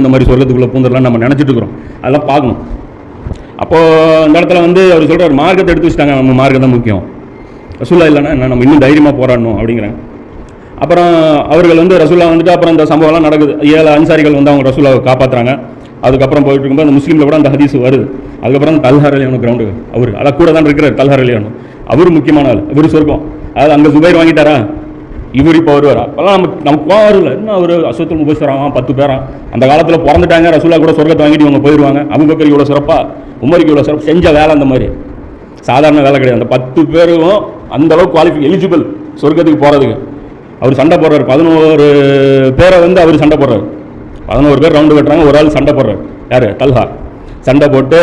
இந்த மாதிரி சொர்க்கத்துக்குள்ளே பூந்துடலாம் நம்ம நினச்சிட்டு இருக்கிறோம். அதெல்லாம் பார்க்கணும். அப்போது இந்த இடத்துல வந்து அவர் சொல்கிறார் மார்க்கத்தை எடுத்து வச்சுட்டாங்க நம்ம மார்க்கம் தான் முக்கியம். ரசூல்லா இல்லைன்னா என்ன, நம்ம இன்னும் தைரியமாக போராடணும் அப்படிங்கிறாங்க அப்புறம் அவர்கள் வந்து ரசூல்லா வந்துட்டு அப்புறம் இந்த சம்பவம்லாம் நடக்குது. ஏழு அன்சாரிகள் வந்து அவங்க ரசூலாவை காப்பாற்றுறாங்க அதுக்கப்புறம் போயிட்டு இருக்கும்போது அந்த முஸ்லீமில் கூட அந்த ஹதீஸ் வருது. அதுக்கப்புறம் தல்ஹார் அலியானு கிரவுண்டு அவர் அதை கூட தான் இருக்கிறார் தல்ஹார் அலியானு அவர் முக்கியமான ஆள் இவர் சொர்க்கம். அதாவது அங்கே சுபைர் வாங்கிட்டாரா? இவர் இப்போ வருவார்? அப்போல்லாம் நமக்கு நமக்கு கோவம் வரல என்ன அவர் அசுத்தல் முபஸ்வரான் பத்து பேரான் அந்த காலத்தில் பிறந்துட்டாங்க ரசூலா கூட சொர்க்கத்தை வாங்கிட்டு இவங்க போயிடுவாங்க அபுபக்கர் இவ்வளோ சிறப்பாக உமருக்கு இவ்வளோ சிறப்பு செஞ்ச வேலை அந்த மாதிரி. சாதாரண வேலை கிடையாது. அந்த பத்து பேரும் அந்தளவுக்கு குவாலிஃபிக் எலிஜிபிள் சொர்க்கத்துக்கு போகிறதுக்கு அவர் சண்டை போடுறாரு. பதினோரு பேரை வந்து அவர் சண்டை போடுறாரு. பதினோரு பேர் ரவுண்டு கட்டுறாங்க ஒரு ஆள் சண்டை போடுறாரு. யார்? தல்ஹா. சண்டை போட்டு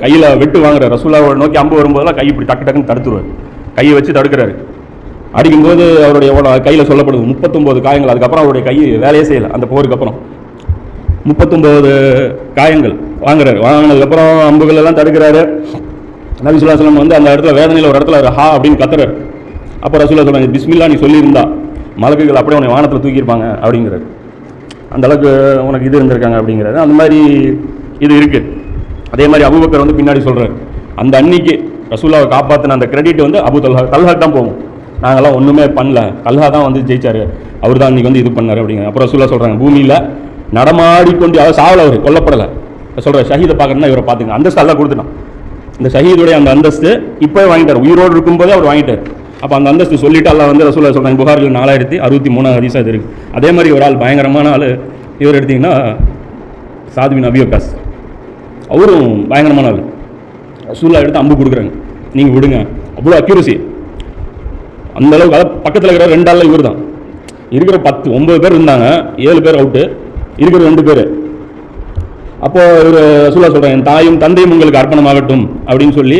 கையில் வெட்டு வாங்குறாரு. ரசூலாவை நோக்கி அம்பு வரும்போதெல்லாம் கை இப்படி டக்கு டக்குன்னு தடுத்துருவார். கையை வச்சு தடுக்கிறாரு. அடிக்கும்போது அவருடைய கையில் சொல்லப்படுது. முப்பத்தொம்போது காயங்கள். அதுக்கப்புறம் அவருடைய கை வேலையே செய்யலை. அந்த போருக்கு அப்புறம். முப்பத்தொம்போது காயங்கள். வாங்குறாரு. வாங்கினதுக்கப்புறம் அம்புகள் எல்லாம் தடுக்கிறாரு. நபி சொல்லா சொல்லம் வந்து அந்த இடத்துல வேதனையில் ஒரு இடத்துல ஹா அப்படின்னு கத்துறாரு. அப்போ ரசூல்லா சொல்றாங்க பிஸ்மில்லா நீ சொல்லியிருந்தா மலக்குகள் அப்படியே உன்னை வானத்தில் தூக்கியிருப்பாங்க அப்படிங்கிறாரு. அந்த அளவுக்கு உனக்கு இது இருந்திருக்காங்க அப்படிங்கிறாரு. அந்த மாதிரி இது இருக்குது அதே மாதிரி அபுபக்கர் வந்து பின்னாடி சொல்கிறாரு அந்த அன்னைக்கு ரசூல்லாவை காப்பாற்றின அந்த கிரெடிட் வந்து அபு தல்ஹா தல்ஹாக் தான் போகும். நாங்களாம் ஒன்றுமே பண்ணல. தல்ஹா தான் வந்து ஜெயிச்சார். அவர் தான் இன்றைக்கி வந்து இது பண்ணாரு அப்படிங்க அப்புறம் சொல்ல சொல்கிறாங்க பூமியில் நடமாடிக்கொண்டு அதாவது சாவல அவர் கொல்லப்படலை. சொல்கிற ஷஹீதை பார்க்குறேன்னா இவரை பார்த்துங்க அந்தஸ்து அல்ல கொடுத்துட்டான். இந்த ஷஹீதுடைய அந்த அந்தஸ்து இப்போவே வாங்கிட்டார். உயிரோடு இருக்கும்போதே அவர் வாங்கிட்டார். அப்போ அந்த அந்தஸ்து சொல்லிட்டு அல்லாஹ் வந்து ரசூலா சொல்கிறாங்க புகாரில் நாலாயிரத்தி அறுபத்தி மூணாவது ஹதீஸா இது இருக்குது அதே மாதிரி ஒரு ஆள் பயங்கரமான ஆள் இவர் எடுத்தீங்கன்னா சாதுவின் அபியோகாஸ் அவரும் பயங்கரமான ஆள். ரசூலா எடுத்து அம்பு கொடுக்குறாங்க. நீங்கள் விடுங்க. அவ்வளோ அக்யூரசி அந்த அளவுக்கு அதாவது பக்கத்தில் இருக்கிற ரெண்டு ஆள் இவர் தான் இருக்கிற பத்து ஒன்பது பேர் இருந்தாங்க ஏழு பேர் அவுட்டு இருக்கிற ரெண்டு பேர். அப்போ இவர் ரசூலா சொல்கிறேன் என் தாயும் தந்தையும் உங்களுக்கு அர்ப்பணமாகட்டும் அப்படின்னு சொல்லி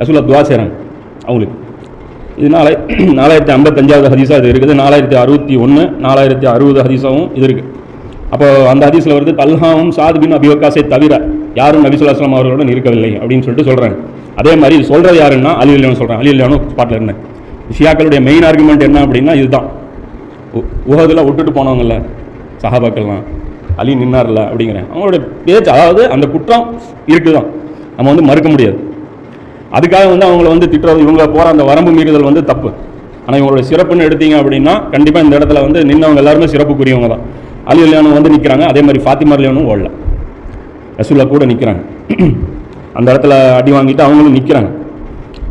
ரசூலா துவா செய்கிறாங்க அவங்களுக்கு. இது நாளை நாலாயிரத்தி ஐம்பத்தஞ்சாவது ஹதீஸாக இது இருக்குது நாலாயிரத்தி அறுபத்தி ஒன்று நாலாயிரத்தி அறுபது ஹதீஸாகவும் இது இருக்குது அப்போ அந்த ஹதீஸில் வருது தல்ஹாவும் சாதுபின் அபிவகாசை தவிர யாரும் நபிசுல்லாஸ்லாம் அவர்களுடன் இருக்கவில்லை அப்படின்னு சொல்லிட்டு சொல்கிறாங்க அதே மாதிரி சொல்கிறது யாருன்னா அலி இல்லைன்னு சொல்கிறேன் அலி இல்லையானு பாட்டில் இருந்தேன். ஷியாக்களுடைய மெயின் ஆர்குமெண்ட் என்ன அப்படின்னா இதுதான். உஹதில் விட்டுட்டு போனவங்கல்ல சஹாபாக்கள்லாம். அலி நின்னார்ல அப்படிங்கிறேன் அவங்களுடைய பேச்சு அதாவது அந்த குற்றம் இருக்குதான். நம்ம வந்து மறுக்க முடியாது. அதுக்காக வந்து அவங்கள வந்து திட்டுறது இவங்க போகிற அந்த வரம்பு மீறுதல் வந்து தப்பு. ஆனால் இவங்களோட சிறப்புன்னு எடுத்தீங்க அப்படின்னா கண்டிப்பாக இந்த இடத்துல வந்து நின்னவங்க எல்லாருமே சிறப்புக்குரியவங்க தான். அலி அலியானும் வந்து நிற்கிறாங்க அதே மாதிரி ஃபாத்திமா அலியானும் ஓடல. ரசூல்லா கூட நிற்கிறாங்க அந்த இடத்துல அடி வாங்கிட்டு அவங்களும் நிற்கிறாங்க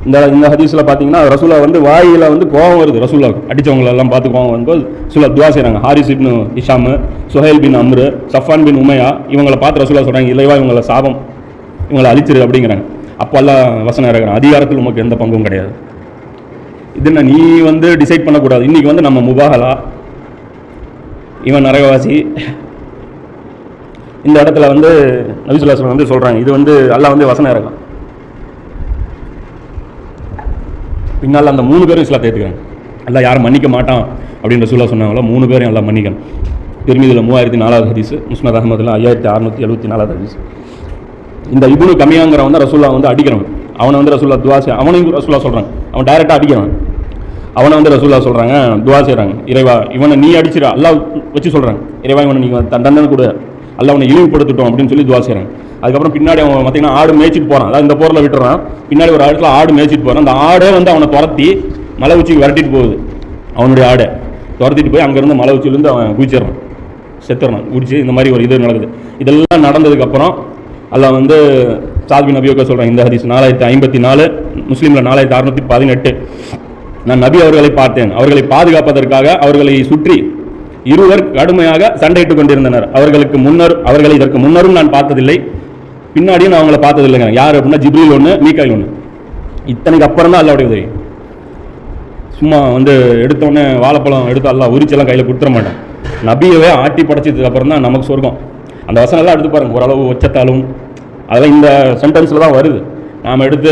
இந்த இந்த ஹதீஸில் பார்த்தீங்கன்னா ரசூலா வந்து வாயில வந்து கோவம் வருது. ரசூலா அடித்தவங்களெல்லாம் பார்த்து கோவம் வரும்போது ரசூலா துவா செய்கிறாங்க ஹாரிஸ் இப்னு இஷாமு சுஹைல் பின் அம்ரு சஃபான் பின் உமையா இவங்களை பார்த்து ரசூலா சொல்கிறாங்க இல்லைவா இவங்களை சாபம். இவங்களை அழிச்சிரு அப்படிங்கிறாங்க. அப்போல்லாம் வசனம் இறக்குறாங்க அதிகாரத்தில் உமக்கு எந்த பங்கும் கிடையாது. இது என்ன? நீ வந்து டிசைட் பண்ணக்கூடாது. இன்றைக்கி வந்து நம்ம முபாகலா. இவன் நரகவாசி. இந்த இடத்துல வந்து நபிசுல்லா வந்து சொல்கிறாங்க இது வந்து எல்லாம் வந்து வசனம் இறக்கான் பின்னால் அந்த மூணு பேரும் இஸ்லாத்தை ஏற்றுக்கிறாங்க எல்லாம் யாரும் மன்னிக்க மாட்டான் அப்படின்னு ரசூலா சொன்னாங்களோ மூணு பேரும் எல்லாம் மன்னிக்கணும். திருமதியில் மூவாயிரத்தி நாலாவது ஹதீஸ் முஸ்மத் அகமதுல ஐயாயிரத்தி அறுநூத்தி எழுபத்தி நாலாவது ஹதீஸ். இந்த இபுனு கம்மியாங்கிறவன் வந்து ரசூல்லா வந்து அடிக்கிறவன். அவனை வந்து ரசூல்லா துவா செய் அவனையும் ரசூல்லா சொல்கிறாங்க அவன் டைரெக்டாக அடிக்கிறான் அவனை வந்து ரசூல்லா சொல்கிறாங்க துவா செய்கிறாங்க இறைவா இவனை நீ அடிச்சிட அல்லா வச்சு சொல்கிறாங்க இறைவா இவனை நீங்கள் தன் தண்டனை கூட. அல்ல அவனை இழிவுபடுத்திட்டோம் அப்படின்னு சொல்லி துவா செய்கிறாங்க அதுக்கப்புறம் பின்னாடி அவன் பார்த்தீங்கன்னா ஆடு மேய்ச்சிட்டு போகிறான் அதாவது இந்த போரில் விட்டுறான். பின்னாடி ஒரு இடத்துல ஆடு மேய்ச்சிட்டு போகிறான் அந்த ஆடே வந்து அவனை துரத்தி மலை உச்சிக்கு விரட்டிட்டு போகுது. அவனுடைய ஆடை. துரத்திட்டு போய் அங்கேருந்து மலை உச்சியிலேருந்து அவன் குதிச்சிடுறான். செத்துறான். குடிச்சு இந்த மாதிரி ஒரு இது நடக்குது. இதெல்லாம் நடந்ததுக்கப்புறம் அல்ல வந்து சாத்பி நபியோக்க சொல்கிறேன் இந்த ஹதீஸ். நாலாயிரத்தி ஐம்பத்தி நாலு முஸ்லீமில் நாலாயிரத்தி அறுநூற்றி பதினெட்டு. நான் நபி அவர்களை பார்த்தேன். அவர்களை பாதுகாப்பதற்காக அவர்களை சுற்றி இருவர் கடுமையாக சண்டையிட்டுக் கொண்டிருந்தனர். அவர்களுக்கு முன்னர் அவர்களை இதற்கு முன்னரும் நான் பார்த்ததில்லை. பின்னாடியும் நான் அவங்கள பார்த்ததில்லைங்க. யார் அப்படின்னா ஜிப்ரீல் ஒன்று மீக்காயில் ஒன்று இத்தனைக்கு அப்புறம் தான் அல்லாவுடைய உதவி. சும்மா வந்து எடுத்தோடனே வாழைப்பழம் எடுத்து எல்லாம் உரிச்செல்லாம் கையில் கொடுத்துட மாட்டேன். நபியவே ஆட்டி படைச்சதுக்கு அப்புறம் தான் நமக்கு சொர்க்கம். அந்த வசனம்லாம் எடுத்து பாருங்க. ஓரளவு உச்சத்தாலும் அதெல்லாம் இந்த சென்டென்ஸில் தான் வருது. நாம் எடுத்து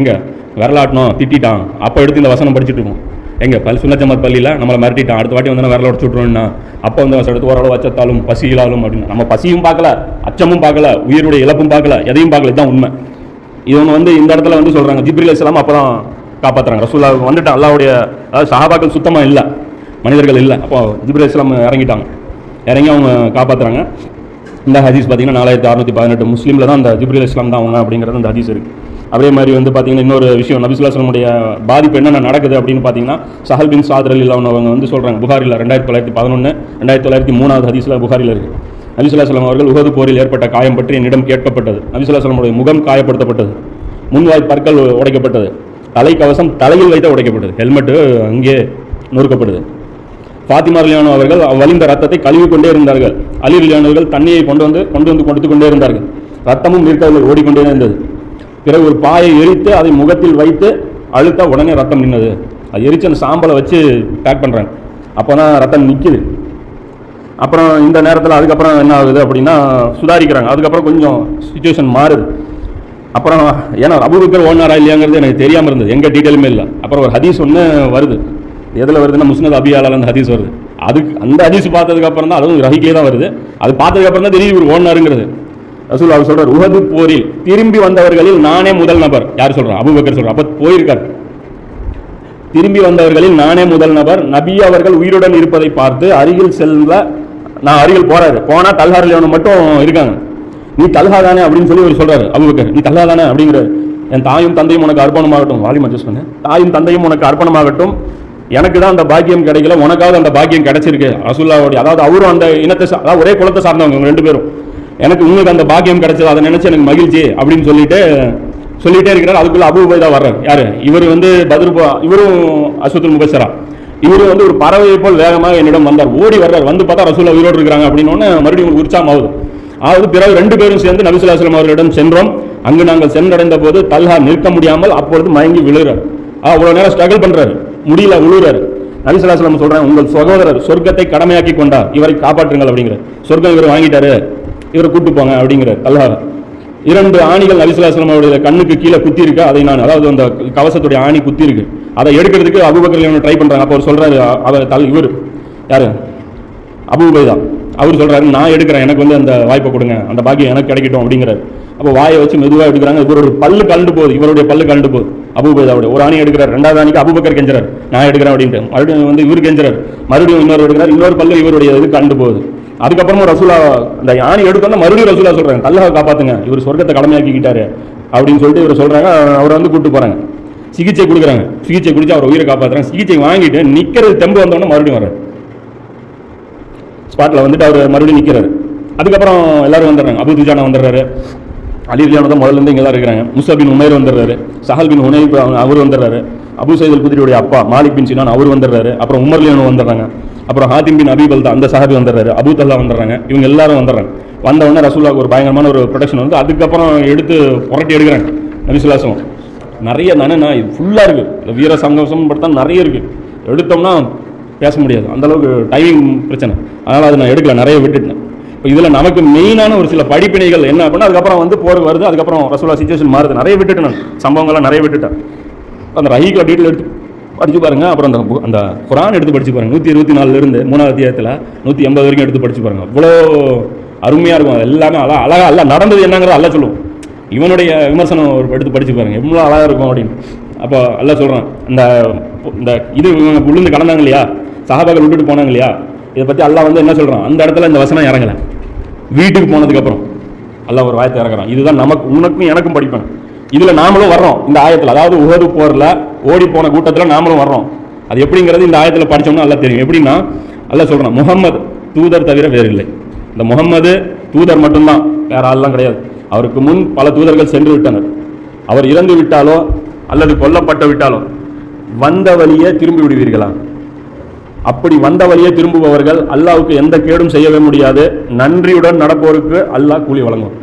எங்கே விரலாட்டணும் திட்டிட்டான். அப்போ எடுத்து இந்த வசனம் படிச்சுட்டு இருக்கோம். எங்கள் பல் சுண்ணச்சமத் பள்ளியில் நம்மளை மிரட்டிட்டான். அடுத்த வாட்டி வந்து விரல உடச்சு விட்ருவோம்னா அப்போ வந்து எடுத்து ஓரளவு அச்சத்தாலும் பசியிலாலும் அப்படின்னு. நம்ம பசியும் பார்க்கல அச்சமும் பார்க்கல உயிருடைய இழப்பும் பார்க்கல எதையும் பார்க்கல. இதுதான் உண்மை. இவங்க வந்து இந்த இடத்துல வந்து சொல்கிறாங்க ஜிப்ரில் இஸ்லாம் அப்போ தான் காப்பாத்துறாங்க. ரசூல்லா வந்துட்டு அல்லாவுடைய அதாவது சஹாபாக்கள் சுத்தமாக இல்லை. மனிதர்கள் இல்லை. அப்போ ஜிப்ரில் இஸ்லாம் இறங்கிட்டாங்க. இறங்கி அவங்க காப்பாற்றுறாங்க இந்த ஹதீஸ் பார்த்தீங்கன்னா நாலாயிரத்தி அறுநூத்தி பதினெட்டு முஸ்லீமில் தான் அந்த ஜிப்ரில் இஸ்லாம் தான் அவங்க அப்படிங்கிறது அந்த ஹதீஸ் இருக்குது அதே மாதிரி வந்து பார்த்தீங்கன்னா இன்னொரு விஷயம் நபிசுல்லாஸ்லமுடைய பாதிப்பு என்னென்ன நடக்குது அப்படின்னு பார்த்தீங்கன்னா சஹல் பின் சாதர் அலி அவங்க வந்து சொல்கிறாங்க புகாரில் ரெண்டாயிரத்தி தொள்ளாயிரத்தி பதினொன்று ரெண்டாயிரத்தி தொள்ளாயிரத்தி மூணாவது ஹதீஸில் புகாரில் இருக்குது நபிசுல்லாஸ்லாம் அவர்கள் உகது போரில் ஏற்பட்ட காயம் பற்றி என்னிடம் கேட்கப்பட்டது. நபிசுல்லாஸ்லமுடைய முகம் காயப்படுத்தப்பட்டது. முன்வாய் பற்கள் உடைக்கப்பட்டது. தலைக்கவசம் தலையில் வைத்து உடைக்கப்பட்டது. ஹெல்மெட்டு அங்கே நொறுக்கப்படுது. ஃபாத்திமா லியானோ அவர்கள் வலிந்த ரத்தத்தை கழுவி கொண்டே இருந்தார்கள். அலி லியானோர்கள் தண்ணியை கொண்டு வந்து கொண்டு வந்து கொடுத்து கொண்டே இருந்தார்கள். ரத்தமும் நிற்கவில்லை ஓடிக்கொண்டே இருந்தது. பிறகு ஒரு பாயை எரித்து அதை முகத்தில் வைத்து அழுத்தா உடனே ரத்தம் நின்னது. அது எரிச்சு அந்த சாம்பலை வச்சு பேக் பண்ணுறாங்க அப்போ தான் ரத்தம் நிற்கிது அப்புறம் இந்த நேரத்தில் அதுக்கப்புறம் என்ன ஆகுது அப்படின்னா சுதாரிக்கிறாங்க. அதுக்கப்புறம் கொஞ்சம் சுச்சுவேஷன் மாறுது. அப்புறம் ஏன்னா அபுபக்கர் ஓனாரா இல்லையாங்கிறது எனக்கு தெரியாமல் இருந்தது. எங்கே டீட்டெயிலுமே இல்லை. அப்புறம் ஒரு ஹதீஸ் ஒன்று வருது. எதில் வருதுன்னா முஸ்னத் அபியாலால் அந்த ஹதீஸ் வருது. அதுக்கு அந்த ஹதீஸ் பார்த்ததுக்கப்புறம் தான் அதுவும் ரஹிக்கே தான் வருது. அது பார்த்ததுக்கப்புறம் தான் தெரியுது இவர் ஓனாருங்கிறது ரசூல் அவர் சொல்றார் உஹது போரில் திரும்பி வந்தவர்களில் நானே முதல் நபர். யார் சொல்றான் அபுபக்கர் சொல்றான் அப்போ போயிருக்கார். திரும்பி வந்தவர்களில் நானே முதல் நபர். நபி அவர்கள் உயிருடன் இருப்பதை பார்த்து அருகில் செல்ல நான் அருகில் போறாரு. போனா தல்ஹார் லியோன் மட்டும் இருக்காங்க. நீ தல்ஹா தானே அப்படின்னு சொல்லி அவர் சொல்றாரு அபுபக்கர். நீ தல்ஹா தானே அப்படிங்கிறார் என் தாயும் தந்தையும் உனக்கு அர்ப்பணமாகட்டும். வாலிமா அட்ஜஸ்ட் பண்ணு. தாயும் தந்தையும் உனக்கு அர்ப்பணமாகட்டும். எனக்கு தான் அந்த பாக்கியம் கிடைக்கல உனக்காவது அந்த பாக்கியம் கிடைச்சிருக்கு. ரசூல்லாவுடைய அதாவது அவரும் அந்த இனத்தை அதாவது ஒரே குலத்தை சார்ந்தவங்க ரெண்டு பேரும். எனக்கு உங்களுக்கு அந்த பாக்கியம் கிடைச்சது அதை நினைச்சு எனக்கு மகிழ்ச்சி அப்படின்னு சொல்லிட்டு சொல்லிட்டே இருக்கிறார். அதுக்குள்ள அபு வர்றார். யாரு? இவர் வந்து பதில் இவரும் அஸ்வத்துல் முபசரா இவரு வந்து ஒரு பறவையை போல் வேகமாக என்னிடம் வந்தார். ஓடி வர்றார். வந்து பார்த்தா ரசூல்லா உயிரோடு இருக்கிறாங்க அப்படின்னு மறுபடியும் உங்களுக்கு உற்சாகம் ஆகுது. அதாவது பிறகு ரெண்டு பேரும் சேர்ந்து நபிசுல்லாஸ்லம் அவர்களிடம் சென்றோம். அங்கு நாங்கள் சென்றடைந்த போது தல்ஹா நிற்க முடியாமல் அப்பொழுது மயங்கி விழுகிறார். அவ்வளோ நேரம் ஸ்ட்ரகிள் பண்றாரு. முடியல விழுகிறாரு நபிசுல்லாஸ்லம் சொல்றேன் உங்கள் சகோதரர் சொர்க்கத்தை கடமையாக்கி கொண்டார். இவரை காப்பாற்றுங்கள் அப்படிங்கிற சொர்க்கம் இவர் வாங்கிட்டாரு. இவரை கூட்டு போங்க அப்படிங்கிறார் அல்லாஹ் இரண்டு ஆணிகள் நபிசுல்லாஸ்லம் அவருடைய கண்ணுக்கு கீழே குத்தி இருக்கு அதை நான் அதாவது அந்த கவசத்துடைய ஆணி குத்தி இருக்கு அதை எடுக்கிறதுக்கு அபுபக்கர் ட்ரை பண்றாங்க. அப்போ அவர் சொல்றாரு அவர் தல் இவர். யாரு? அபுபைதா அவர் சொல்றாரு நான் எடுக்கிறேன். எனக்கு வந்து அந்த வாய்ப்பை கொடுங்க. அந்த பாக்கியம் எனக்கு கிடைக்கட்டும். அப்படிங்கிறாரு. அப்போ வாயை வச்சு மெதுவாக எடுக்கிறாங்க. இவரோட பல்லு கலண்டு போகுது. இவருடைய பல்லு கலண்டு போகுது. அபுபேதாவுடைய ஒரு ஆணி எடுக்கிறார். ரெண்டாவது ஆணிக்கு அபுபக்கர் கெஞ்சுறாரு. நான் எடுக்கிறேன். அப்படின்ட்டு. மறுபடியும் வந்து இவர் கெஞ்சுறாரு. மறுபடியும் இன்னொரு எடுக்கிறார். இன்னொரு பல்லு இவருடைய இது கலண்டு போகுது. அதுக்கப்புறமும் ரசூலா அந்த யானை எடுத்தோன்னா மறுபடியும் ரசூலா சொல்றாங்க தல்லாவை காப்பாத்துங்க இவர் சொர்க்கத்தை கடமையாக்கிக்கிட்டாரு அப்படின்னு சொல்லிட்டு இவர் சொல்றாங்க அவரை வந்து கூட்டு போறாங்க. சிகிச்சை கொடுக்குறாங்க. சிகிச்சை குடிச்சு அவர் உயிரை காப்பாத்துறாங்க. சிகிச்சை வாங்கிட்டு நிக்கிறது தெம்பு வந்தோடனே மறுபடியும் வர்றாரு. ஸ்பாட்டில் வந்துட்டு அவர் மறுபடியும் நிற்கிறாரு அதுக்கப்புறம் எல்லாரும் வந்துடுறாங்க. அபு துஜானா வந்துடுறாரு. அலி ரியானோ தான் முதல்ல இருந்து இங்கே தான் இருக்கிறாங்க. முசா பின் உமேர் வந்துடுறாரு. சஹல் பின் ஹுனைப் அவர் வந்துடுறாரு. அபு சைதல் குதிரியுடைய அப்பா மாலிக் பின் சினான் அவர் வந்துடுறாரு. அப்புறம் உமர் லியானோ வந்துடுறாங்க. அப்புறம் ஹாத்திம் பின் அபிபல் தான் அந்த சஹாபி வந்துடுறாரு. அபுதல்லா வந்துடுறாங்க. இவங்க எல்லாரும் வந்துடுறாங்க. வந்த உடனே ரசூல்லாவுக்கு ஒரு பயங்கரமான ஒரு ப்ரொடக்ஷன் வந்து அதுக்கப்புறம் எடுத்து புரட்டி எடுக்கிறாங்க. நபிசுல்லாசம் நிறைய தானே நான் இது ஃபுல்லாக இருக்குது இந்த வீர சந்தோஷம் படுத்தா நிறைய இருக்குது எடுத்தோம்னா பேச முடியாது. அந்தளவுக்கு டைமிங் பிரச்சனை. அதனால் அதை நான் எடுக்கல. நிறைய விட்டுட்டேன். இப்போ இதில் நமக்கு மெயினான ஒரு சில படிப்பினைகள் என்ன அப்படின்னா அதுக்கப்புறம் வந்து போர் வருது. அதுக்கப்புறம் ரசூலா சுச்சுவேஷன் மாறுது. நிறைய விட்டுட்டேன் நான். சம்பவங்கள்லாம் நிறைய விட்டுட்டேன். அந்த ரஹீகா டீட்டெயில் எடுத்து படிச்சு பாருங்க. அப்புறம் அந்த அந்த குரான் எடுத்து படிச்சு பாருங்க. நூற்றி இருபத்தி நாலுலேருந்து மூணாவது அத்தியாயத்தில் நூற்றி எண்பது வரைக்கும் எடுத்து படிச்சு பாருங்க. அவ்வளோ அருமையாக இருக்கும். அது எல்லாமே அழகா அழகா அல்ல நடந்தது என்னங்கிறத அல்ல சொல்லுவோம். இவனுடைய விமர்சனம் ஒரு எடுத்து படிச்சு பாருங்க. எவ்வளோ அழகாக இருக்கும் அப்படின்னு. அப்போ அல்ல சொல்கிறான் அந்த இந்த இது இவங்க விழுந்து கடந்தாங்க இல்லையா? சகாபாக்கள் விட்டுட்டு போனாங்க இல்லையா? இதை பற்றி அல்லாஹ் வந்து என்ன சொல்கிறான் அந்த இடத்துல இந்த வசனம் இறங்கலை. வீட்டுக்கு போனதுக்கப்புறம் அல்லாஹ் ஒரு வாயத்தை இறக்குறான். இதுதான் நமக்கு உனக்கும் எனக்கும் படிப்பேன். இதில் நாமளும் வர்றோம் இந்த ஆயத்தில். அதாவது உகது போரில் ஓடி போன கூட்டத்தில் நாமளும் வர்றோம். அது எப்படிங்கிறது இந்த ஆயத்தில் படிச்சோம்னா நல்லா தெரியும். எப்படின்னா அல்ல சொல்கிறான் முகம்மது தூதர் தவிர வேறு இல்லை இந்த முகம்மது தூதர் மட்டும்தான் வேற ஆள்லாம் கிடையாது. அவருக்கு முன் பல தூதர்கள் சென்று விட்டனர். அவர் இறந்து விட்டாலோ அல்லது கொல்லப்பட்டு விட்டாலோ வந்த வழியே திரும்பி விடுவீர்களா? அப்படி வந்த வழியே திரும்புபவர்கள் அல்லாவுக்கு எந்த கேடும் செய்யவே முடியாது. நன்றியுடன் நடப்போருக்கு அல்லாஹ் கூலி வழங்கும்.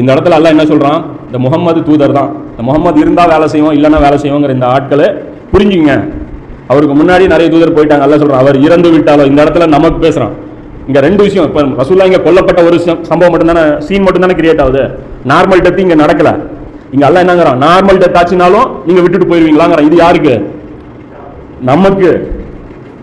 இந்த இடத்துல எல்லாம் என்ன சொல்கிறான் இந்த முகம்மது தூதர் தான். இந்த முகம்மது இருந்தால் வேலை செய்வோம் இல்லைன்னா வேலை செய்வோங்கிற இந்த ஆட்களை புரிஞ்சுங்க அவருக்கு முன்னாடி நிறைய தூதர் போயிட்டாங்க. எல்லாம் சொல்கிறான் அவர் இறந்து விட்டாலோ இந்த இடத்துல நமக்கு பேசுகிறான் இங்கே ரெண்டு விஷயம். இப்போ ரசூல்லா இங்கே கொல்லப்பட்ட ஒரு சம்பவம் மட்டும் தானே சீன் மட்டும் தானே கிரியேட் ஆகுது. நார்மல் டெத் இங்கே நடக்கல. இங்கே எல்லாம் என்னங்கிறான் நார்மல் டெத் ஆச்சுனாலும் நீங்கள் விட்டுட்டு போயிடுவீங்களாங்கிறான் இது யாருக்கு? நமக்கு.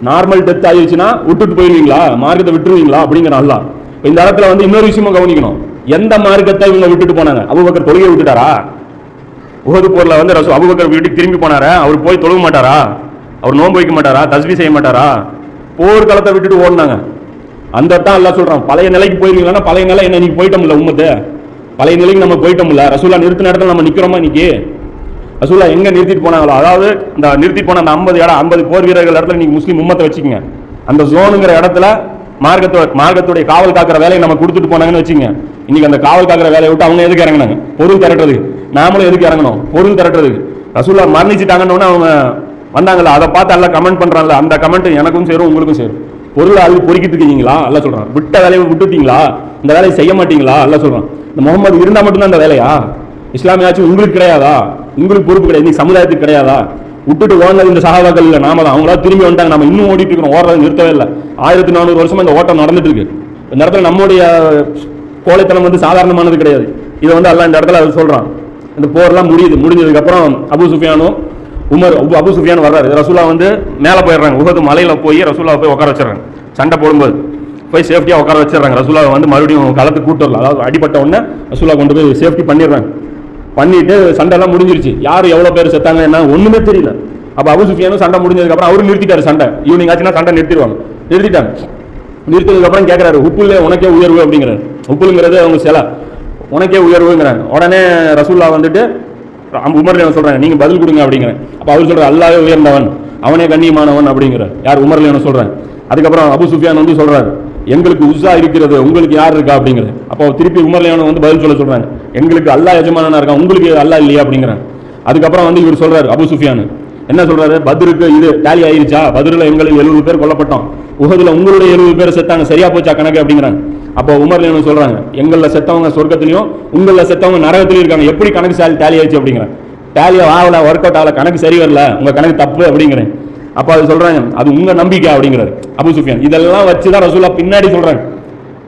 நார்மல் டெத் ஆயிடுச்சுன்னா விட்டுட்டு போயிருவீங்களா? மார்க்கத்தை விட்டுருவீங்களா? அப்படிங்கிற நல்லா இப்போ இந்த இடத்துல வந்து இன்னொரு விஷயமும் கவனிக்கணும். எந்த மார்க்கத்தை இவங்க விட்டுட்டு போனாங்க? அபுபக்கர் தொழுகை விட்டுட்டாரா? உகது போரில் வந்து ரசூ அபுபக்கர் வீட்டுக்கு திரும்பி போனாரா? அவர் போய் தொழுக மாட்டாரா? அவர் நோன்பு வைக்க மாட்டாரா? தஸ்வி செய்ய மாட்டாரா? போர்க்களத்தை விட்டுட்டு ஓடினாங்க. அந்த தான் எல்லாம் சொல்கிறான் பழைய நிலைக்கு போயிருக்கீங்களா பழைய நிலை என்ன? இன்னைக்கு போயிட்டோம்ல உம்மத்து. பழைய நிலைக்கு நம்ம போயிட்டோம்ல. ரசூலா நிறுத்தின இடத்துல நம்ம நிற்கிறோமா இன்னைக்கு? ரசூலா எங்கே நிறுத்திட்டு போனாங்களோ? அதாவது இந்த நிறுத்திட்டு போன அந்த ஐம்பது இடம் ஐம்பது போர் வீரர்கள் இடத்துல நீங்கள் முஸ்லீம் உம்மத்தை வச்சுக்கோங்க. அந்த ஜோனுங்கிற இடத்துல மார்க்கத்தோட மார்க்கத்துடைய காவல் காக்கிற வேலையை நம்ம கொடுத்துட்டு போனாங்கன்னு வச்சுங்க இன்னைக்கு அந்த காவல் காக்கிற வேலையை விட்டு அவங்க எதுக்கு இறங்குனாங்க? பொருள் திரட்டுறதுக்கு நாமளும் எதுக்கு இறங்கணும்? பொருள் திரட்டுறதுக்கு ரசூலா மரணிச்சுட்டாங்கன்னு அவங்க வந்தாங்களா அதை பார்த்து எல்லாம் கமெண்ட் பண்றாங்கல்ல அந்த கமெண்ட் எனக்கும் சேரும் உங்களுக்கும் சேரும். பொருளை அது பொறுக்கிட்டு இருக்கீங்களா? அல்ல சொல்றான். விட்ட வேலையை விட்டுட்டீங்களா இந்த வேலையை செய்ய மாட்டீங்களா? அல்ல சொல்றான். இந்த முகமது இருந்தா மட்டும்தான் அந்த வேலையா? இஸ்லாமியாச்சும் உங்களுக்கு கிடையாதா? உங்களுக்கு பொறுப்பு கிடையாது. இன்னைக்கு சமுதாயத்துக்கு கிடையாதா? விட்டுட்டு ஓடினது இந்த சகாபாக்கள் இல்லை நாம தான். அவங்களா திரும்பி வந்தாங்க நம்ம இன்னும் ஓடிட்டு இருக்கிறோம். ஓடுறது நிறுத்தவே இல்லை. ஆயிரத்தி நானூறு வருஷமா இந்த ஓட்டம் நடந்துட்டு இருக்கு. இந்த நேரத்தில் நம்முடைய கோழைத்தனம் வந்து சாதாரணமானது கிடையாது. இதை வந்து எல்லாம் இந்த இடத்துல அது சொல்கிறான் இந்த போர்லாம் முடியுது. முடிஞ்சதுக்கப்புறம் அபு சுஃபியானும் உமர் அபு- அபு சுஃபியான் வர்றாரு. ரசூலா வந்து மேலே போயிடுறாங்க. உகது மலையில் போய் ரசூலாவை போய் உட்கார வச்சிடறாங்க. சண்டை போடும்போது போய் சேஃப்டியாக உட்கார வச்சிடுறாங்க. ரசூலாவை வந்து மறுபடியும் களத்து கூட்டு வரல அதாவது அடிப்பட்ட உடனே ரசூலா கொண்டு போய் சேஃப்டி பண்ணிடுறாங்க. பண்ணிட்டு சண்டைலாம் முடிஞ்சிருச்சு. யார் எவ்வளோ பேர் செத்தாங்க என்ன ஒன்றுமே தெரியல. அப்போ அபு சுஃபியானும் சண்டை முடிஞ்சதுக்கப்புறம் அவரும் நிறுத்திட்டாரு சண்டை. ஈவினிங் ஆச்சுன்னா சண்டை நிறுத்திடுவாங்க. நிறுத்திட்டாங்க. நிறுத்தினதுக்கப்புறம் கேட்குறாரு உப்புல்ல உனக்கே உயர்வு அப்படிங்கிறாரு. உப்புலுங்கிறது அவங்க சில. உனக்கே உயர்வுங்கிறாங்க உடனே ரசூல்லா வந்துட்டு அம் உமர் சொல்றாங்க நீங்கள் பதில் கொடுங்க அப்படிங்கிறேன். அப்போ அவர் சொல்றாரு அல்லாவே உயர்ந்தவன் அவனே கண்ணியமானவன் அப்படிங்கிறார். யார் உமர்ல சொல்கிறேன் அதுக்கப்புறம் அபு சுஃபியான் வந்து சொல்கிறாரு எங்களுக்கு உஸ்ஸா இருக்கிறது உங்களுக்கு யார் இருக்கா? அப்படிங்கிறது அப்போ திருப்பி உமர்லியான வந்து பதில் சொல்ல சொல்கிறாங்க எங்களுக்கு அல்லாஹ் எஜமானனா இருக்கான் உங்களுக்கு அல்லாஹ் இல்லையா? அப்படிங்கிறாங்க அதுக்கப்புறம் வந்து இவர் சொல்கிறார் அபு சுஃபியான். என்ன சொல்றாரு? பத்ருக்கு இது டேலி ஆயிருச்சா? பத்ருல எங்களில் எழுபது பேர் கொல்லப்பட்டோம். உகதுல உங்களுடைய எழுபது பேர் செத்தாங்க. சரியா போச்சா கணக்கு அப்படிங்கிறாங்க. அப்போ உமர்ல சொல்றாங்க? எங்களில் செத்தவங்க சொர்க்கத்திலையும் உங்களில் செத்தவங்க நரகத்திலையும் இருக்காங்க. எப்படி கணக்கு சாலி டேலி ஆயிடுச்சு அப்படிங்கிறாங்க. டேலி ஆகல ஒர்க் அவுட் ஆகல. கணக்கு சரி வரல. உங்க கணக்கு தப்பு அப்படிங்கிறேன். அப்போ அது சொல்றாங்க. அது உங்க நம்பிக்கை அப்படிங்கிறாரு. அபு சுஃபியான். இதெல்லாம் வச்சு தான் ரசூலா பின்னாடி சொல்றாங்க.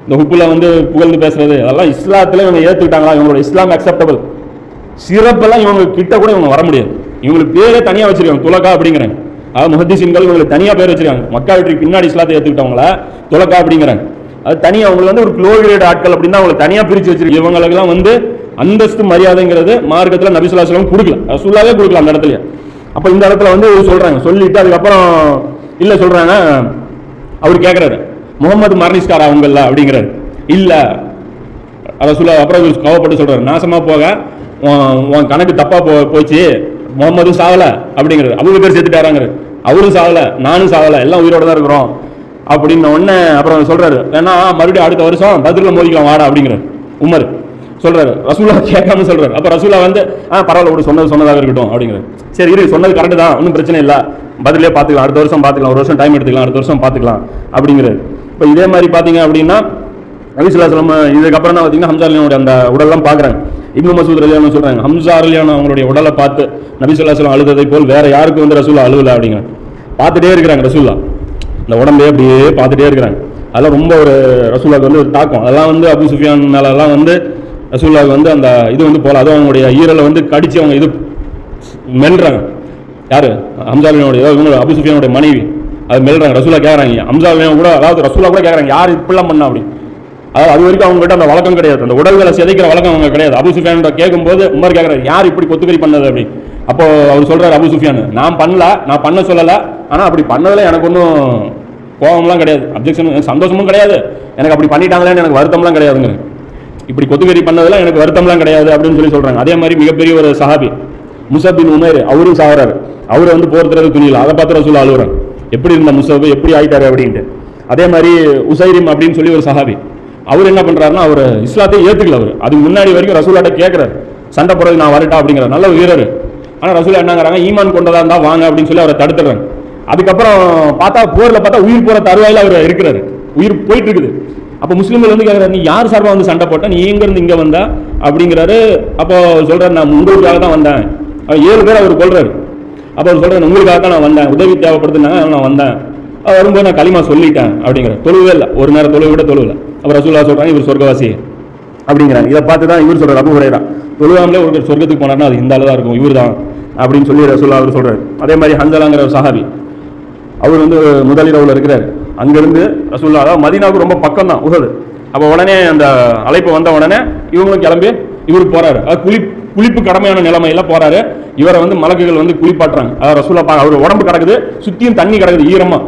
இந்த ஹுப்புல வந்து புகழ்ந்து பேசுறது அதெல்லாம் இஸ்லாத்துல இவங்க ஏத்துக்கிட்டாங்களா? இவங்களோட இஸ்லாம் அக்செப்டபிள் சிறப்பெல்லாம் இவங்க கிட்ட கூட இவங்க வர முடியாது. இவங்களுக்கு பேரே தனியாக வச்சிருக்காங்க. துலக்கா அப்படிங்கிறாங்க அதாவது முஹத்திசின்கள் இவங்களுக்கு தனியாக பேர் வச்சிருக்காங்க. மக்கா வெற்றிக்கு பின்னாடி இஸ்லாத்தை ஏற்றுக்கிட்டவங்கள துலக்கா அப்படிங்கிறாங்க அது தனியாக அவங்களை வந்து ஒரு குளோரியட் ஆட்கள் அப்படின்னு தான் அவங்களை தனியாக பிரிச்சு வச்சிருக்கு. இவங்களுக்கெல்லாம் வந்து அந்தஸ்து மரியாதைங்கிறது மார்க்கத்தில் நபிசுல்லாஸ்லாம் கொடுக்கல. ரசூல்லாவே கொடுக்கல அந்த இடத்துல. அப்போ இந்த இடத்துல வந்து சொல்கிறாங்க சொல்றாங்க. சொல்லிட்டு அதுக்கப்புறம் இல்லை சொல்கிறாங்க அவர் கேட்குறாரு முகமது மரணிஸ்காரா அவங்கள அப்படிங்கிறாரு. இல்லை. அதை சொல்ல அப்புறம் கவப்பட்டு சொல்கிறாரு நாசமாக போக உன் உன் கணக்கு தப்பாக போ போச்சு. முகமதும் சாகல அப்படிங்கிறது. அவங்க பேர் செத்துட்டாராங்கிறது அவரும் சாகல நானும் சாகல எல்லாம் உயிரோட தான் இருக்கிறோம். அப்படின்ன உடனே அப்புறம் சொல்றாரு ஏன்னா மறுபடியும் அடுத்த வருஷம் பதிலில் மோதிக்கலாம் வாடா அப்படிங்கிறார். உமர் சொல்றாரு ரசூலா கேட்காம சொல்றாரு. அப்ப ரசூலா வந்து ஆ பரவாயில்ல ஒரு சொன்னது சொன்னதாக இருக்கட்டும் அப்படிங்கிறாரு. சரி இரு சொன்னது கரெக்டு தான் ஒன்றும் பிரச்சனை இல்லை. பதிலே பார்த்துக்கலாம் அடுத்த வருஷம் பார்த்துக்கலாம் ஒரு வருஷம் டைம் எடுத்துக்கலாம் அடுத்த வருஷம் பார்த்துக்கலாம் அப்படிங்கிறது இப்போ இதே மாதிரி பார்த்தீங்க அப்படின்னா நபிசுல்லாஸ்லாம் இதுக்கப்புறம் தான் பார்த்தீங்கன்னா ஹம்சாலினுடைய அந்த உடல்லாம் பார்க்குறாங்க இப்னு மசூத் ரலியானு சொல்கிறாங்க ஹம்சா ரலியானு அவங்களுடைய உடலை பார்த்து நபிசுல்லாஸ்லாம் அழுததை போல் வேற யாருக்கு வந்து ரசூலா அழுகலை அப்படிங்க பார்த்துட்டே இருக்கிறாங்க ரசூல்லா இந்த உடம்பே அப்படியே பார்த்துட்டே இருக்கிறாங்க. அதெல்லாம் ரொம்ப ஒரு ரசூலாக்கு வந்து ஒரு தாக்கம். அதெல்லாம் வந்து அபு சுஃபியான் மேலெல்லாம் வந்து ரசூல்லாவுக்கு வந்து அந்த இது வந்து போகல அதுவும் அவங்களுடைய ஈரலை வந்து கடித்து அவங்க இது மெல்றாங்க. யார்? ஹம்சாலினுடைய இவங்க அபு சுஃபியானுடைய மனைவி. அது மெல்றாங்க. ரசூலா கேட்குறாங்க ஹம்சாலியும் கூட அதாவது ரசூலா கூட கேட்குறாங்க யார் இப்படிலாம் பண்ணா அப்படி? அது வரைக்கும் அவங்க கிட்ட அந்த வழக்கம் கிடையாது. அந்த உடல்களை சிதைக்கிற வழக்கம் அவங்க கிடையாது. அபு சுஃபியான் கேட்கும்போது உமர் கேட்குறாரு யார் இப்படி கொத்துக்கறி பண்ணது? அப்படி அப்போ அவர் சொல்றாரு அபு சுஃபியான் நான் பண்ணல நான் பண்ண சொல்லல. ஆனா அப்படி பண்ணதுல எனக்கு ஒன்றும் கோபம்லாம் கிடையாது. அப்ஜெக்ஷன் சந்தோஷமும் கிடையாது. எனக்கு அப்படி பண்ணிட்டாங்களேன்னு எனக்கு வருத்தம்லாம் கிடையாதுங்க. இப்படி கொத்துக்கறி பண்ணதுல எனக்கு வருத்தம்லாம் கிடையாது அப்படின்னு சொல்லி சொல்றாங்க. அதே மாதிரி மிகப்பெரிய ஒரு சஹாபி முசபின் உமேர் அவரும் சாகுறாரு. அவரை வந்து போர்த்துறது துணியில் அதை பார்த்து ரசூல் அழுகுறாங்க எப்படி இருந்த முசபு எப்படி ஆயிட்டாரு? அப்படின்ட்டு. அதே மாதிரி உசைரிம் அப்படின்னு சொல்லி ஒரு சஹாபி அவர் என்ன பண்ணுறாருன்னா அவர் இஸ்லாத்தை ஏற்றுக்கல அவர். அதுக்கு முன்னாடி வரைக்கும் ரசூலாட்ட கேட்குறாரு சண்டை போடுறது நான் வரட்டா அப்படிங்கிறார் நல்ல வீரர். ஆனால் ரசூலா என்னங்கிறாங்க ஈமான் கொண்டதா இருந்தால் வாங்க அப்படின்னு சொல்லி அவரை தடுத்துறாங்க அதுக்கப்புறம் பார்த்தா போரில் பார்த்தா உயிர் போகிற தருவாயில அவர் இருக்கிறாரு. உயிர் போயிட்டு இருக்குது அப்போ முஸ்லீம்கள் வந்து கேட்குறாரு நீ யார் சார்பாக வந்து சண்டை போட்ட? நீ எங்கேருந்து இங்கே வந்தா? அப்படிங்கிறாரு. அப்போ சொல்கிறார் நான் உங்களுக்காக தான் வந்தேன். அவர் ஏழு பேர் அவர் கொள்றாரு அப்போ அவர் சொல்கிறார் உங்களுக்காக தான் நான் வந்தேன். உதவி தேவைப்படுதுன்னா நான் வந்தேன். வரும்போது நான் களிமா சொல்லிட்டேன் அப்படிங்கிற தொழுவே இல்லை. ஒரு நேரம் தொழுவை விட தொழுவில்லை அப்போ ரசூல்லா சொல்கிறாங்க இவர் சொர்க்கவாசி அப்படிங்கிறாங்க. இதை பார்த்து தான் இவர் சொல்கிறார் அபு ஹுரேரா. தொழுவாமலே ஒருத்தர் சொர்க்கத்துக்கு போனார்னா அது இந்த அளவு தான் இருக்கும் இவர் தான் அப்படின்னு சொல்லி ரசூல்லா அவர் சொல்கிறார் அதே மாதிரி ஹன்சலாங்கிற ஒரு சஹாபி அவர் வந்து முதலிரவில் இருக்கிறார். அங்கிருந்து ரசூல்லா அதாவது மதீனாவுக்கு ரொம்ப பக்கம் தான் உகது. அப்போ உடனே அந்த அழைப்பு வந்த உடனே இவங்களும் கிளம்பி இவர் போறாரு. அது குளி குளிப்பு கடமையான நிலைமையில போறாரு. இவரை வந்து மலக்குகள் வந்து குளிப்பாட்டுறாங்க. அதாவது ரசூல்லா பா அவர் உடம்பு கிடக்குது சுத்தியும் தண்ணி கிடக்குது ஈரமா.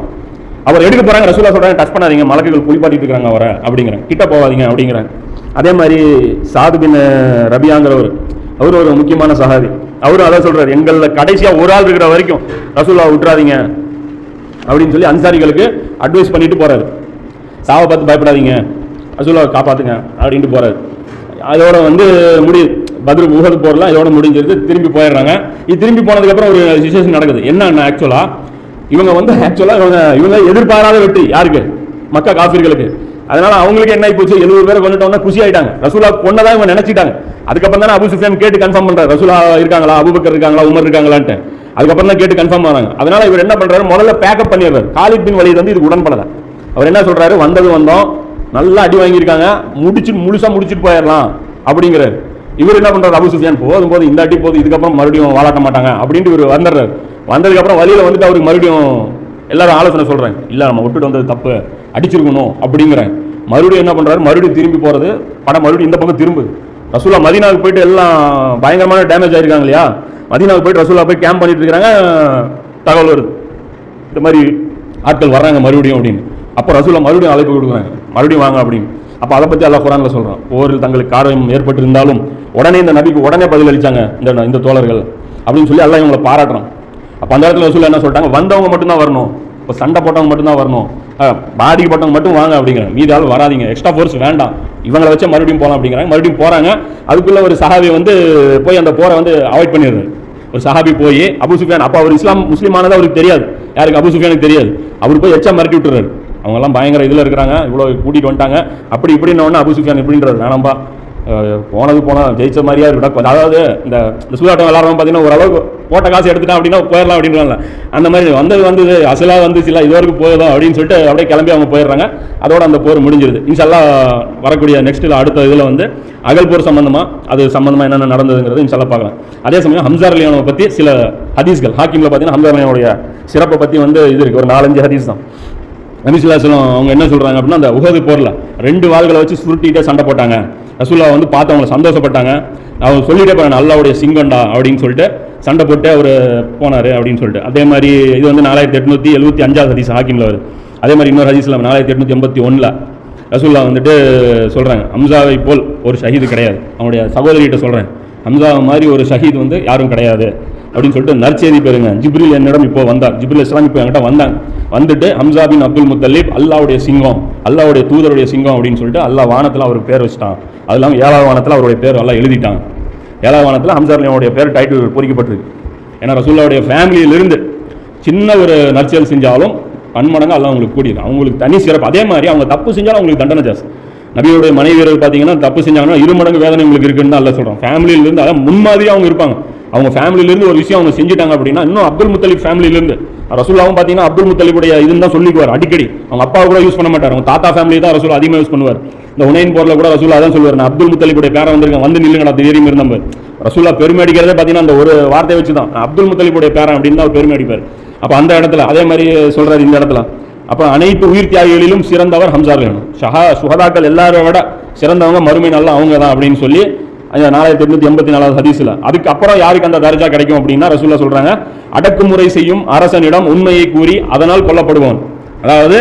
அவர் எடுக்க போறாங்க? ரசூலா சொல்றாங்க டச் பண்ணாதீங்க மலக்குகள் குளிப்பாட்டிட்டு இருக்காங்க அவரை அப்படிங்கிறாங்க. கிட்ட போகாதீங்க அப்படிங்கிறாங்க. அதே மாதிரி சாது பின் ரபியாங்கிறவர் அவர் ஒரு முக்கியமான சகாதி அவரும் அதான் சொல்கிறார் எங்களில் கடைசியாக ஒரு ஆள் இருக்கிற வரைக்கும் ரசூலா விட்டுறாதீங்க அப்படின்னு சொல்லி அன்சாரிகளுக்கு அட்வைஸ் பண்ணிட்டு போறாரு. சாவை பார்த்து பயப்படாதீங்க ரசூலாவை காப்பாத்துங்க அப்படின்ட்டு போறாரு. அதோட வந்து முடியுது. பத்ரு முகது போடலாம் இதோட முடிஞ்சிருது. திரும்பி போயிடுறாங்க. இது திரும்பி போனதுக்கப்புறம் ஒரு சுச்சுவேஷன் நடக்குது. என்ன ஆக்சுவலாக இவங்க வந்து ஆக்சுவலாக இவங்க இவங்க எதிர்பாராத வெற்றி. யாருக்கு? மக்கா காஃபிர்களுக்கு. அதனால அவங்களுக்கு என்ன ஆகி போச்சு எழுபது பேரை கொண்டுட்டோம்னா குஷி ஆயிட்டாங்க ரசூலா கொண்டதான் இவங்க நினைச்சிட்டாங்க. அதுக்கப்புறம் தானே அபு சுஃபியான் கேட்டு கன்ஃபார்ம் பண்றாரு. ரசூலா இருக்காங்களா? அபுபக்கர் இருக்காங்களா? உமர் இருக்காங்களான்ட்டு. அதுக்கப்புறம் தான் கேட்டு கன்ஃபார்ம் ஆனாங்க. அதனால இவர் என்ன பண்றாரு? முதல்ல பேக்கப் பண்ணிடுறாரு. காலித் பின் வலிது வந்து இதுக்கு உடன்படல. அவர் என்ன சொல்றாரு? வந்தது வந்தோம். நல்லா அடி வாங்கியிருக்காங்க. முடிச்சு முழுசா முடிச்சிட்டு போயிடலாம் அப்படிங்கிறாரு. இவர் என்ன பண்றாரு? அபு சுஃபியான் போதும் போது இந்த அடி போதும். இதுக்கப்புறம் மறுபடியும் வாழாட்ட மாட்டாங்க அப்படின்ட்டு இவர் வந்துடுறாரு. வந்ததுக்கப்புறம் வழியில் வந்துட்டு அவருக்கு மறுபடியும் எல்லாரும் ஆலோசனை சொல்கிறேன் இல்லை நம்ம விட்டுட்டு வந்தது தப்பு. அடிச்சிருக்கணும் அப்படிங்கிறேன். மறுபடியும் என்ன பண்ணுறாரு மறுபடியும் திரும்பி போகிறது படம் மறுபடியும் இந்த பக்கம் திரும்பு. ரசூலா மதீனாவுக்கு போயிட்டு எல்லாம் பயங்கரமான டேமேஜ் ஆயிருக்காங்க இல்லையா? மதீனாவுக்கு போயிட்டு ரசூலா போய் கேம்ப் பண்ணிட்டு இருக்காங்க தகவல் வருது. இந்த மாதிரி ஆட்கள் வர்றாங்க மறுபடியும் அப்படின்னு. அப்போ ரசூலா மறுபடியும் அழைப்பு கொடுக்குறாங்க மறுபடியும் வாங்க அப்படின்னு. அப்போ அதை பற்றி அல்லாஹ் குரானில் சொல்கிறான் போரில் தங்களுக்கு காரணம் ஏற்பட்டிருந்தாலும் உடனே இந்த நபிக்கு உடனே பதில் அளிச்சாங்க இந்த இந்த தோழர்கள் அப்படின்னு சொல்லி எல்லாம் இவங்களை பாராட்டுறான். அப்போ அந்த இடத்துல ரசூலா என்ன சொல்லிட்டாங்க? வந்தவங்க மட்டும்தான் வரணும். இப்போ சண்டை போட்டவங்க மட்டும்தான் வரணும். பாடிக்கு போட்டவங்க மட்டும் வாங்க அப்படிங்கிறாங்க மீதி ஆள் வராதீங்க. எக்ஸ்ட்ரா ஃபோர்ஸ் வேண்டாம். இவங்களை வச்சு மறுபடியும் போகலாம் அப்படிங்கிறாங்க. மறுபடியும் போகிறாங்க அதுக்குள்ளே ஒரு சஹாபி வந்து போய் அந்த போரை வந்து அவாய்ட் பண்ணிடுறாரு. ஒரு சஹாபி போய் அபு சுஃபியான் அப்போ அவர் இஸ்லாம் முஸ்லீமானது அவருக்கு தெரியாது. யாருக்கு? அபு சுஃபியானுக்கு தெரியாது. அவர் போய் எச்சா மிரட்டி விட்டுறாரு. அவங்கெல்லாம் பயங்கர இதில் இருக்கிறாங்க. இவ்வளோ கூட்டிகிட்டு வந்துட்டாங்க. அப்படி இப்படின்னு ஒன்று அபு சுஃபியான் இப்படின்றார். வேணாம்பா போனது போனால் ஜெயிச்ச மாதிரியா இருக்கட்டும். அதாவது இந்த இந்த சூதாட்டம் விளாட்றவங்க பார்த்தீங்கன்னா ஓரளவுக்கு போட்ட காசு எடுத்துட்டான் அப்படின்னா போயிடலாம் அப்படின்றாங்க அந்த மாதிரி வந்தது வந்தது அசலா வந்துச்சுல இது வரைக்கும் போதும் அப்படின்னு சொல்லிட்டு அப்படியே கிளம்பி அவங்க போயிடுறாங்க. அதோட அந்த போர் முடிஞ்சிருது. இன்ஷால்லா வரக்கூடிய நெக்ஸ்ட்டில் அடுத்த இதில் வந்து அகல் போர் அது சம்மந்தமாக என்னென்ன நடந்ததுங்கிறது இன்ஷால்லா பார்க்கலாம். அதே சமயம் ஹம்சார் அலியானவை பற்றி சில ஹதீஸ்கள். ஹாக்கிமில் பார்த்தீங்கன்னா ஹம்சார் அலியானுடைய சிறப்பை பற்றி வந்து இது இருக்குது ஒரு நாலஞ்சு ஹதீஸ் தான். நபிசுல்லாஸ்லம் அவங்க என்ன சொல்கிறாங்க அப்படின்னா அந்த உகது போரில் ரெண்டு வாள்களை வச்சு சுருட்டிகிட்டே சண்டை போட்டாங்க. ரசூல்லா வந்து பார்த்து அவங்கள சந்தோஷப்பட்டாங்க. அவங்க சொல்லிட்டே போறாங்க அல்லாவுடைய சிங்கண்டா அப்படின்னு சொல்லிட்டு சண்டை போட்டு அவர் போனாரு அப்படின்னு சொல்லிட்டு. அதே மாதிரி இது வந்து நாலாயிரத்தி எட்நூற்றி எழுபத்தி அஞ்சாவது ஹதீஸ் ஹாக்கிம்ல வருது. அதே மாதிரி இன்னொரு ஹதீஸ்ல நாலாயிரத்தி எட்நூற்றி எண்பத்தி ஒன்றில் ரசூல்லா வந்துட்டு சொல்கிறாங்க ஹம்சாவை போல் ஒரு ஷஹீது கிடையாது. அவனுடைய சகோதரிகிட்ட சொல்கிறேன் ஹம்சா மாதிரி ஒரு ஷஹீத் வந்து யாரும் கிடையாது. அப்படின்னு சொல்லிட்டு நற்செய்தி பெறுங்க ஜிப்ரில் என்னிடம் இப்போ வந்தார். ஜிப்ரில் இஸ்லாம் இப்போ என்கிட்ட வந்தாங்க. வந்துட்டு ஹம்சா பின் அப்துல் முத்தலீப் அல்லாவுடைய சிங்கம் அல்லாவுடைய தூதருடைய சிங்கம் அப்படின்னு சொல்லிட்டு அல்லாஹ் வானத்தில் அவருக்கு பேர் வச்சுட்டான். அது இல்லாமல் ஏழாவது வானத்தில் அவருடைய பேர் எல்லாம் எழுதிட்டான். ஏழாவது வானத்தில் ஹம்சாலியாவுடைய பேர் டைட்டில் பொறிக்கப்பட்டிருக்கு. ஏன்னா ரசூல்லாவுடைய ஃபேமிலியிலிருந்து சின்ன ஒரு நற்செயல் செஞ்சாலும் பன்மடங்கு அல்லாஹ் அவங்களுக்கு கூடியது அவங்களுக்கு தனி சிறப்பு. அதே மாதிரி அவங்க தப்பு செஞ்சாலும் அவங்களுக்கு தண்டனை ஜாஸ்தி. நபியுடைய மனைவியர்கள் பார்த்தீங்கன்னா தப்பு செஞ்சாங்கன்னா இரு மடங்கு வேதனை உங்களுக்கு இருக்குன்னு தான் அல்ல சொல்கிறோம் ஃபேமிலியிலேருந்து அதான் முன்மாதிரியாக அவங்க இருப்பாங்க. அவங்க ஃபேமிலியிலேருந்து ஒரு விஷயம் அவங்க செஞ்சுட்டாங்க அப்படின்னா இன்னும் அப்துல் முத்தலிப் ஃபேமிலியிலேருந்து ரசூலாவும் பார்த்தீங்கன்னா அப்துல் முத்தலிபுடைய இதுன்னு தான் சொல்லிக்குவார் அடிக்கடி. அவங்க அப்பா கூட யூஸ் பண்ண மாட்டார். அவங்க தாத்தா ஃபேமிலி தான் ரசூல் அதிகமாக யூஸ் பண்ணுவார். இந்த உனையின் போரில் கூட ரசூலா தான் சொல்லுவார். நான் அப்துல் முத்தலிபுடைய பேரை வந்திருக்கேன். வந்து நில்லுங்கடா திடீர்னு இருந்தம்ப ரசூலா பெருமை அடிக்கிறதே பார்த்தீங்கன்னா அந்த ஒரு வார்த்தையை வச்சு தான் அப்துல் முத்தலிபுடைய பேரன் அப்படின்னு தான் அவர் பெருமை அடிப்பார். அப்போ அந்த இடத்துல அதே மாதிரி சொல்கிறார் இந்த இடத்துல. அப்போ அனைத்து உயிர் தியாகிகளிலும் சிறந்தவர் ஹம்சா வேணும் ஷஹா சுகதாக்கள் எல்லாரும் விட சிறந்தவங்க மறுமை நல்லா அவங்க தான் அப்படின்னு சொல்லி அந்த நாலாயிரத்தி எட்நூத்தி எண்பத்தி நாலாவது ஹதீஸில். அதுக்கப்புறம் யாருக்கு அந்த தர்ஜா கிடைக்கும் அப்படின்னா ரசூல்லா சொல்கிறாங்க அடக்குமுறை செய்யும் அரசனிடம் உண்மையை கூறி அதனால் கொல்லப்படுவான். அதாவது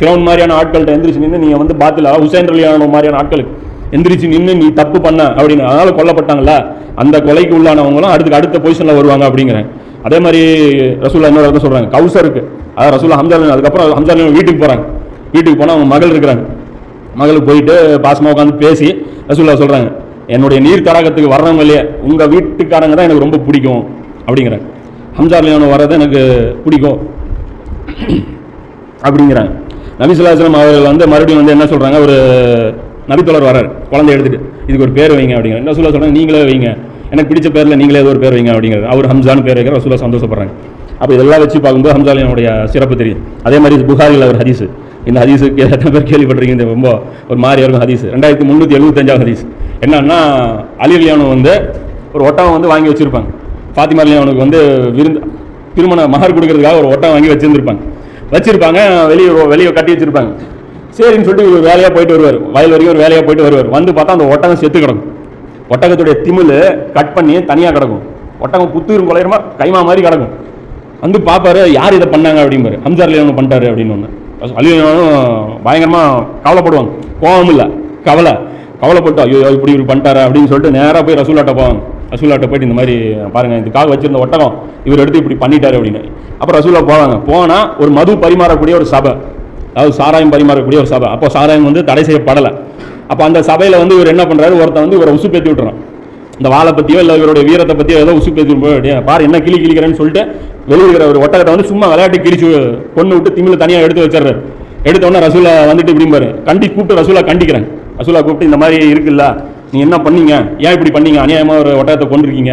கிரௌன் மாதிரியான ஆட்கள்கிட்ட எந்திரிச்சு நின்று நீங்கள் வந்து பாத்தில் ஹுசைன் ரலியான மாதிரியான ஆட்களுக்கு எந்திரிச்சு நின்று நீ தப்பு பண்ண அப்படின்னு அதனால் கொல்லப்பட்டாங்கல்ல அந்த கொலைக்கு உள்ளானவங்களும் அடுத்து அடுத்த பொசிஷனில் வருவாங்க அப்படிங்கிறேன். அதே மாதிரி ரசூல்லா இன்னொரு சொல்கிறாங்க கவுசருக்கு அதான் ரசூல்லா ஹம்சாலின் அதுக்கப்புறம் ஹம்சாலின் வீட்டுக்கு போகிறாங்க வீட்டுக்கு போனால் அவங்க மகள் இருக்கிறாங்க. மகளுக்கு போயிட்டு பாசமாக உட்காந்து பேசி ரசூல்லா சொல்கிறாங்க என்னுடைய நீர் தடாகத்துக்கு வர்றவங்க இல்லையே? உங்கள் வீட்டுக்காரங்க தான் எனக்கு ரொம்ப பிடிக்கும் அப்படிங்கிறாங்க. ஹம்சா அலியானு வர்றது எனக்கு பிடிக்கும். அப்படிங்கிறாங்க. நபிசுல்லாஸ்லாம் அவர்கள் வந்து மறுபடியும் வந்து என்ன சொல்கிறாங்க ஒரு நபித்தோழர் வரார் குழந்தை எடுத்துட்டு. இதுக்கு ஒரு பேர் வைங்க அப்படிங்கிற என்ன சொல்ல சொல்கிறாங்க நீங்களே வைங்க. எனக்கு பிடிச்ச பேரில் நீங்களே ஏதோ ஒரு பேர் வைங்க அப்படிங்கிறது அவர் ஹம்சான்னு பேர் வைக்கிற ரசூலா சந்தோஷப்படுறாங்க. அப்போ இதெல்லாம் வச்சு பார்க்கும்போது ஹம்சாலியனுடைய சிறப்பு தெரியும். அதே மாதிரி புகாரில் ஒரு ஹதீஸ். இந்த ஹதீஸ் எத்தனை பேர் கேள்விப்பட்டிருக்கீங்க இந்த ரொம்ப ஒரு மாதிரி இருக்கும் ஹதீஸ். ரெண்டாயிரத்தி முந்நூற்றி எழுபத்தஞ்சாவது ஹதீஸ். என்னன்னா அலி வந்து ஒரு ஒட்டகம் வந்து வாங்கி வச்சுருப்பாங்க. ஃபாத்திமா அலியானுக்கு வந்து விருந்து திருமண மகர் கொடுக்கறதுக்காக ஒரு ஒட்டகம் வாங்கி வச்சுருந்துருப்பாங்க. வச்சுருப்பாங்க வெளியே வெளியே கட்டி வச்சிருப்பாங்க. சரின்னு சொல்லிட்டு ஒரு வேலையாக போயிட்டு வருவார். வயல் வரைக்கும் ஒரு வேலையாக போயிட்டு வருவார். வந்து பார்த்தா அந்த ஒட்டகம் செத்து கிடக்கும். ஒட்டகத்துடைய திமிழ் கட் பண்ணி தனியாக கிடக்கும். ஒட்டகம் புத்தூரும் குலையமா கைமா மாதிரி கிடக்கும். வந்து பார்ப்பாரு யார் இதை பண்ணாங்க? அப்படிம்பாரு ஹம்சார் அலி பண்ணிட்டாரு அப்படின்னு ஒன்று பயங்கரமாக கவலைப்படுவாங்க. கோவம் இல்லை. கவலை. கவலைப்பட்டு ஐயோ இப்படி இப்படி பண்ணிட்டாரு? அப்படின்னு சொல்லிட்டு நேராக போய் ரசூலாட்ட போவாங்க. ரசூலாட்ட போயிட்டு இந்த மாதிரி பாருங்கள் இதுக்காக வச்சிருந்த ஒட்டகம் இவர் எடுத்து இப்படி பண்ணிட்டாரு அப்படின்னு. அப்புறம் ரசூலா போவாங்க. போனால் ஒரு மது பரிமாறக்கூடிய ஒரு சபை. அதாவது சாராயம் பரிமாறக்கூடிய ஒரு சபை. அப்போ சாராயம் வந்து தடை செய்யப்படலை. அப்போ அந்த சபையில் வந்து இவர் என்ன பண்ணுறாரு ஒருத்தன் வந்து இவரை உசுப்பேற்றி விட்டுறான். இந்த வாழை பற்றியோ இல்லை இவருடைய வீரத்தை பற்றியோ ஏதோ உசுப்பேத்தி போய் பாரு என்ன கிளி கிளிக்கிறேன்னு சொல்லிட்டு வெளியிருக்கிற ஒரு ஒட்டகத்தை வந்து சும்மா விளையாட்டு கிழிச்சு கொண்டு விட்டு திமிழ் தனியாக எடுத்து வச்சிடுறாரு. எடுத்தோடனே ரசூலா வந்துட்டு இப்படிம்பாரு கண்டி கூப்பிட்டு ரசூலா கண்டிக்கிறேன். ரசூலா கூப்பிட்டு இந்த மாதிரி இருக்குல்ல நீ என்ன பண்ணீங்க? ஏன் இப்படி பண்ணீங்க? அநியாயமாக ஒரு ஒட்டகத்தை கொண்டிருக்கீங்க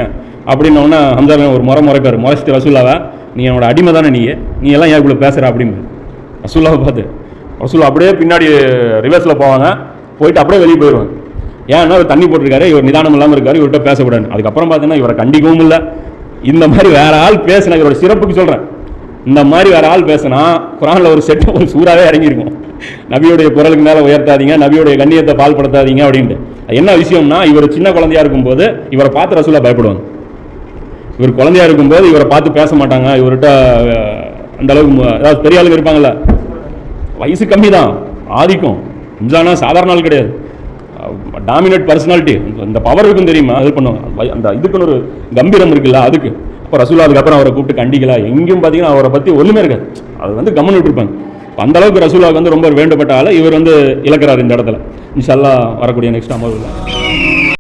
அப்படின்னோடனே ஹம்சார் ஒரு முறை முறைப்பார் முறைச்சிட்டு ரசூலாவை நீ என்னோட அடிமை தானே நீ? நீ எல்லாம் ஏன் இவ்வளோ பேசுகிற அப்படின்னு. ரசூலாவை பார்த்து ரசூலா அப்படியே பின்னாடி ரிவர்ஸில் போவாங்க. போயிட்டு அப்படியே வெளியே போயிடுவாங்க. ஏன்னா இவர் தண்ணி போட்டிருக்காரு? இவர் நிதானம் இல்லாமல் இருக்காரு இவர்கிட்ட பேசக்கூடாது அதுக்கப்புறம் பார்த்தீங்கன்னா இவரை கண்டிக்கவும் இல்லை. இந்த மாதிரி வேற ஆள் பேசினா இவரோட சிறப்புக்கு சொல்கிறேன் இந்த மாதிரி வேற ஆள் பேசினா குரானில் ஒரு செட்டு ஒரு சூறாவே இறங்கியிருக்கும். நபியுடைய குரலுக்கு மேலே உயர்த்தாதீங்க நபியுடைய கண்ணியத்தை பால்படுத்தாதீங்க அப்படின்ட்டு. என்ன விஷயம்னா இவர் சின்ன குழந்தையா இருக்கும்போது இவரை பார்த்து ரசூலா பயப்படுவாங்க. இவர் குழந்தையா இருக்கும்போது இவரை பார்த்து பேச மாட்டாங்க. இவர்கிட்ட அந்த அளவுக்கு ஏதாவது அதாவது பெரிய ஆளுங்க இருப்பாங்கல்ல. வயசு கம்மி தான் ஆதிக்கம். இம்சானா சாதாரண ஆள் கிடையாது. Dominate personality. இந்த பவர் இருக்கும் தெரியுமா? அது பண்ணுவாங்க அந்த இதுக்குன்னு ஒரு கம்பீரம் இருக்குல்ல அதுக்கு. அப்போ ரசூலா அதுக்கப்புறம் அவரை கூப்பிட்டு கண்டிக்கல. எங்கேயும் பார்த்தீங்கன்னா அவரை பற்றி ஒன்றுமே இருக்காது. அது வந்து கம்மன் விட்டுருப்பாங்க. அப்ப அந்த அளவுக்கு ரசூலாவுக்கு வந்து ரொம்ப வேண்டப்பட்ட ஆளை இவர் வந்து இழக்கிறார் இந்த இடத்துல. இன்ஷல்லா வரக்கூடிய நெக்ஸ்ட் அமர்வில்